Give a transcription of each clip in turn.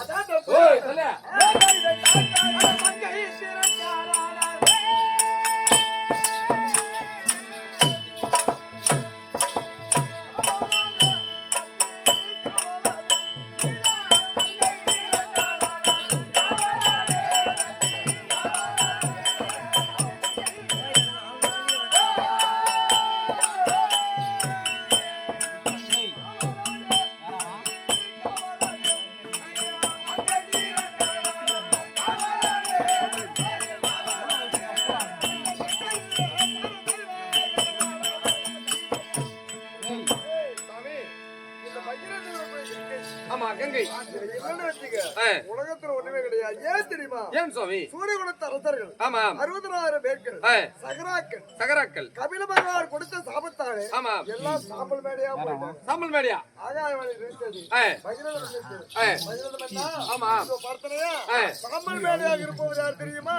அதான் உலகத்துல ஒண்ணுமே கிடையாது. ஏன் தெரியுமா? ஏன் சுவாமி? சூரியகுலத்து அரசர்கள் ஆமா அறுபதாயிரம் பேர்கள். சகராக்கள் சகராக்கள். கபில பகவான் கொடுத்த சாபத்தாலே ஆமா எல்லாம் சாம்பல் மேடையா சாம்பல் மேடியா? ஆகாய. பகிரங்க என்ன? ஆமா. சாம்பல் மேடையாக இருப்பவர் யார் தெரியுமா.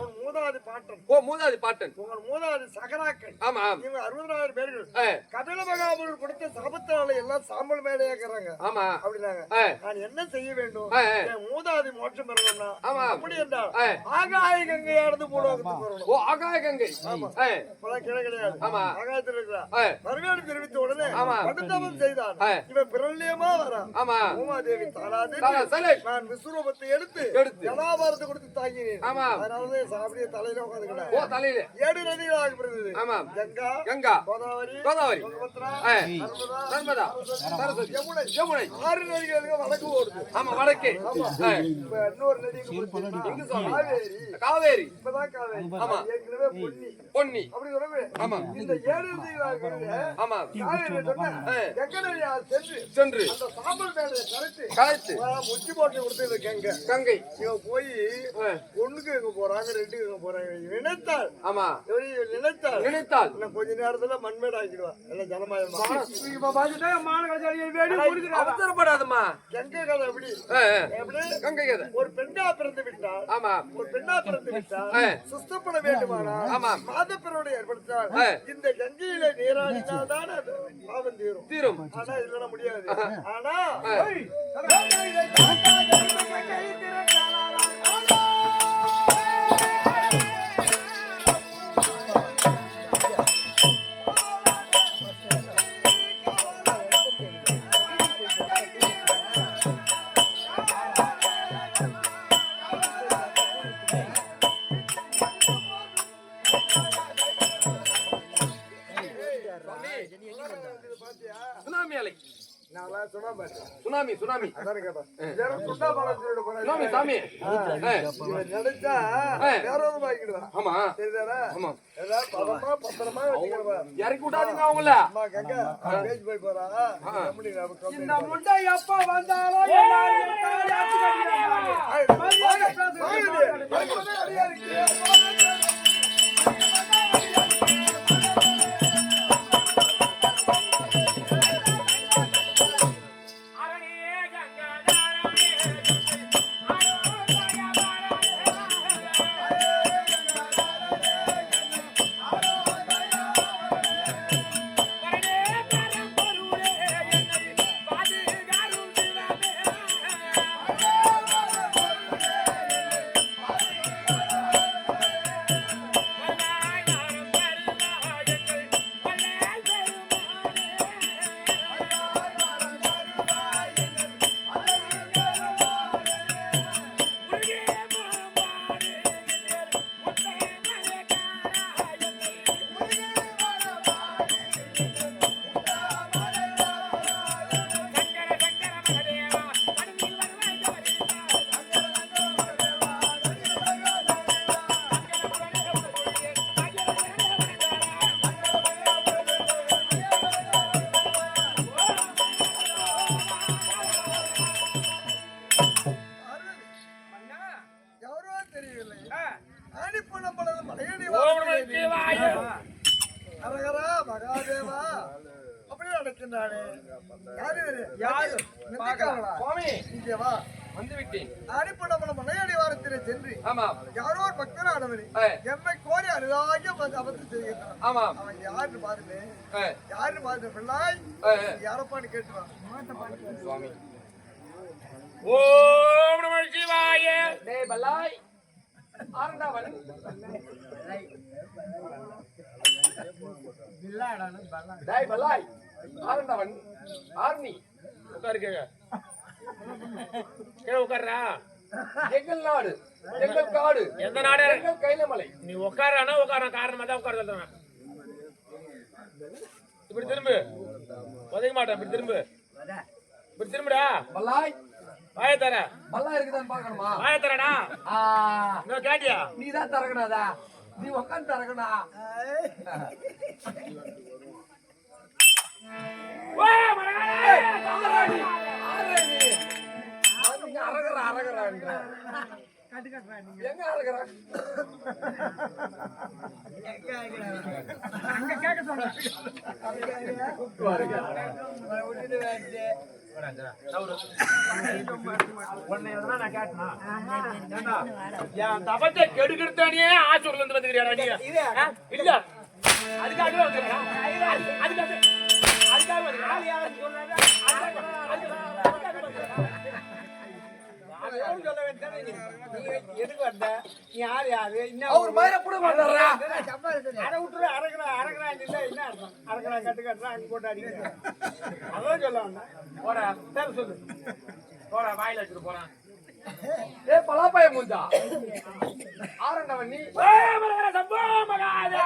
உன் மூதாதி பாட்டன். ஓ மூதாதி பாட்டன். உங்கள் மூதாதி சகராக்கள். ஆமா இவங்க அறுபதாயிரம் பேர்கள் கபில பகவான் கொடுத்த சாபத்தால எல்லாம் சாம்பல் மேடையாக்குறாங்க ஆமா. அப்படின்னாங்க. நான் என்ன செய்ய வேண்டும்? மூதாதி மோட்சம் பெறணும்னா ஆமா. அப்படி என்றால். ஆகாய கங்கையானது பூலோகத்துக்கு வரணும் ஓ ஆகாய கங்கை. ஆ, இப்பெல்லாம் கீழே கிடையாது. ஆமா. ஆகாயத்தில் இருக்கிறா மறுநாடு தெரிவித்த உடனே ஆமா. படுத்தவன் செய்தான். இவன் பிரல்யமா வரான் ஆமா. பூமாதேவி தாராதேவி. நான் விஸ்வரூபத்தை எடுத்து எடுத்து. ஜனாபாரத்தை கொடுத்து தாங்கினேன். ஆமா. அதனாலதான் தலையில உட்காந்துக்கிட்டேன் ஓ தலையில. ஏழு ஆமா கங்கா கங்கா. கோதாவரி நர்மதா, சரஸ்வதி, யமுனை. யமுனை. ஆறு நதிகளுக்கு வடக்கு ஓடுது. ஆமா வடக்கே. ஆ, இப்ப இன்னொரு நதி எங்க போகுது தெரியுமா? எங்க சுவாமி? காவேரி. காவேரி. இப்பதான் காவேரி. ஆமா. ஏற்கனவே பொன்னி. பொன்னி. அப்படி சொல்லவே. ஆமா. இந்த ஏழு நதிகளாக இருக்கிற ஆமா. காவேரி சொன்ன சென்று சென்று. அந்த சாம்பல் மேடையை கரைச்சு களைத்து முச்சி போட்டு கொடுத்தது கங்க. கங்கை. இவன் போய் ஒண்ணுக்கு எங்க போறாங்க ரெண்டுக்கு போறாங்க. ஆமா. இவன் நினைத்தாள் நினைத்தால். இன்னும் கொஞ்ச நேரத்துல மண்மேடு ஆக்கிடுவான் எல்லாம் ஜனமாயமா. அவசரப்படாதம்மா. கங்கை கதை எப்படி? ஆ, ஆ. எப்படி? கங்கை கதை. ஒரு பெண்ணா பிறந்து விட்டால் ஆமா. ஒரு பெண்ணா பிறந்து விட்டால் ஆ. சுத்தப்பட வேண்டுமானால் ஆமாம். மாதப்பிறோடு ஏற்படுத்தினால் ஆ. இந்த கங்கையில நீராடினால் தான் அது பாவம் தீரும். தீரும். ஆனா இல்லைன்னா முடியாது. ஆனா சாமி ஆ, இவன் நினைச்சா ஆ. வேற ஒரு வாங்கிடுவான் ஆமா சரிதானே ஆமா எல்லாம் பதமா பத்திரமா வச்சுக்கிறவா இறக்கி விட்டாதீங்க அவங்கள அம்மா கங்கா பேஜ் போய் போறா கம்பெனி இந்த முண்டை எப்ப வந்தாலும் யாரு? யாரு? நிந்திக்காரங்களா? சுவாமி. இங்கே வா. வந்து விட்டேன் ஆணிப்பழம்பழம் மலையடி வாரத்திலே சென்று ஆமா யாரோ ஒரு பக்தனானவன் ஆ, எம்மை கோரி அனுதாகிய அபத்து செய்கின்றான் ஆமா அவன் யாருன்னு பாருங்க. யாருன்னு பாருங்க பிள்ளாய். யாரப்பான்னு கேட்டுவான் சுவாமி. ஓம் நம சிவாய. டேய் பல்லாய் ஆரண்டாவன் பல்லாய் ஆரண்டாவன் ஆர்னி உட்காருங்க கீழே உட்கார்றா எங்கள் நாடு எங்கள் காடு. எந்த நாடு? எங்கள் கைலமலை. நீ உட்காரானா உட்கார காரணமா தான் உட்கார சொல்றேன் இப்படி திரும்பு. உதைக்க மாட்டேன். இப்படி திரும்பு. இப்படி திரும்புடா. பல்லாய் வாய தர. பல்லாய் இருக்குதான்னு பார்க்கணுமா? வாய தரடா. இன்னும் கேட்டியா? நீ தான் திறக்கணாதா நீ உட்காந்து திறக்கணா ஆராணி, ஆராணி. நீங்க தபத்தை கெடுக்கிறதானே ஆச்சூர்ல இருந்து வந்துக்கிறியா இல்ல அதுக்காக அதுக்காக எதுக்கு வந்த நீ யார் யாரு அவர் மயிரை மாட்டாரா? அரை விட்டுரு அரைக்கிறா இல்ல என்ன அர்த்தம் கட்டு கட்டுறா அங்க போட்டு அடிக்கிறா அதான் சொல்ல வந்தேன் போடா சரி சொல்லு போடா வாயில வச்சுட்டு போறான் மூஞ்சா. ஆரண்டவன் நீ சம்போ மகாதேவா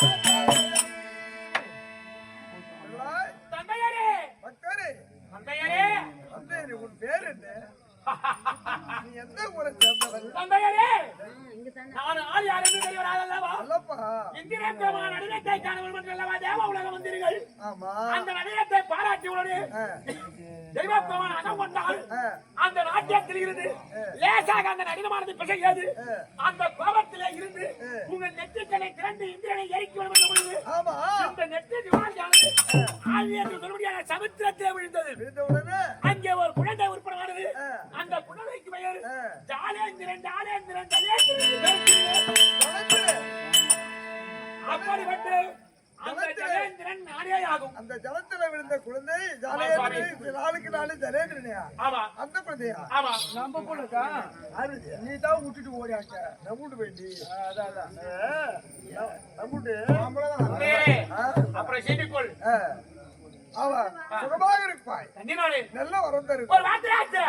Thank you. ஆ, அந்த நாட்டியத்தில் இருந்து லேசாக அந்த நடிகமானது பிசையாது. அந்த கோபத்திலே இருந்து உங்கள் நெற்றிக்கனை திறந்து இந்திரனை எரிக்க வேண்டும் என்ற பொழுது ஆமா. இந்த நெற்றி திவாலியானது ஆவி என்று சொல்லும்படியான சமுத்திரத்திலே விழுந்தது. அங்கே ஒரு குழந்தை உற்பத்தமானது அந்த குழந்தைக்கு பெயர் ஜாலேந்திரன் ஜாலேந்திரன் ஜலேந்திரன். அப்படிப்பட்டு அந்த ஜலத்துல விழுந்த குழந்தை ஜலேந்திரன் நாளுக்கு நாலு ஜலேந்திரனையா? ஆமா. அந்த குழந்தையா? ஆமா. நம்ம பொண்ணுக்கா நீ தான் விட்டுட்டு ஓடியாச்ச நம்புட்டு வேண்டி அதான் நேரே, அப்புறம் சீனிக்கொள். அவ சுகமாக இருப்பாய். நல்ல வரம் தரும் வார்த்தை.